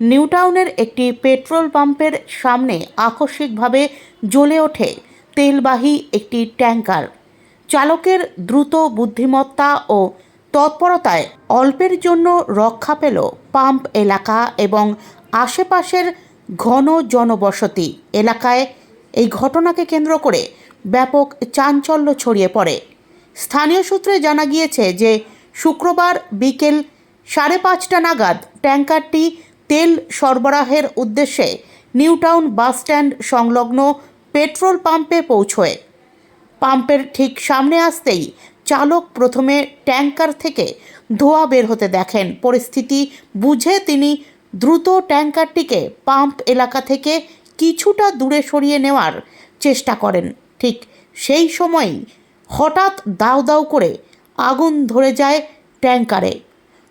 নিউটাউনের একটি পেট্রোল পাম্পের সামনে আকস্মিকভাবে জ্বলে ওঠে তেলবাহী একটি ট্যাঙ্কার। চালকের দ্রুত বুদ্ধিমত্তা ও তৎপরতায় অল্পের জন্য রক্ষা পেল পাম্প এলাকা এবং আশেপাশের ঘন জনবসতি এলাকায় এই ঘটনাকে কেন্দ্র করে ব্যাপক চাঞ্চল্য ছড়িয়ে পড়ে। স্থানীয় সূত্রে জানা গিয়েছে যে, শুক্রবার বিকেল সাড়ে পাঁচটা নাগাদ ট্যাঙ্কারটি তেল সরবরাহের উদ্দেশ্যে নিউটাউন বাসস্ট্যান্ড সংলগ্ন পেট্রোল পাম্পে পৌঁছয়। পাম্পের ঠিক সামনে আসতেই চালক প্রথমে ট্যাঙ্কার থেকে ধোঁয়া বের হতে দেখেন। পরিস্থিতি বুঝে তিনি দ্রুত ট্যাঙ্কারটিকে পাম্প এলাকা থেকে কিছুটা দূরে সরিয়ে নেওয়ার চেষ্টা করেন। ঠিক সেই সময়ই হঠাৎ দাউ দাউ করে আগুন ধরে যায় ট্যাঙ্কারে।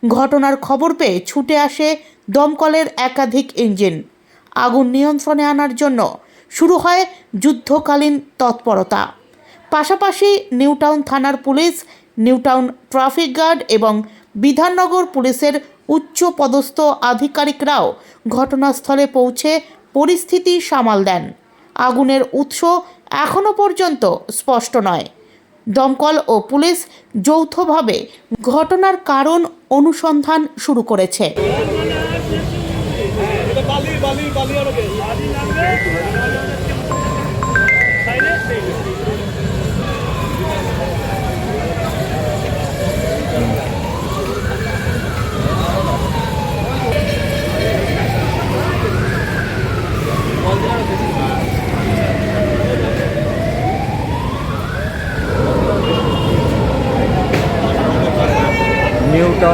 ঘটনার খবর পেয়ে ছুটে আসে দমকলের একাধিক ইঞ্জিন আগুন নিয়ন্ত্রণে আনার জন্য শুরু হয় যুদ্ধকালীন তৎপরতা। পাশাপাশি নিউটাউন থানার পুলিশ, নিউটাউন ট্রাফিক গার্ড এবং বিধাননগর পুলিশের উচ্চ পদস্থ আধিকারিকরাও ঘটনাস্থলে পৌঁছে পরিস্থিতি সামাল দেন। আগুনের উৎস এখনও পর্যন্ত স্পষ্ট নয়। দমকল ও পুলিশ যৌথভাবে ঘটনার কারণ অনুসন্ধান শুরু করেছে। ਬਾਲੀ ਬਾਲੀਆਂ ਨੂੰ ਗਏ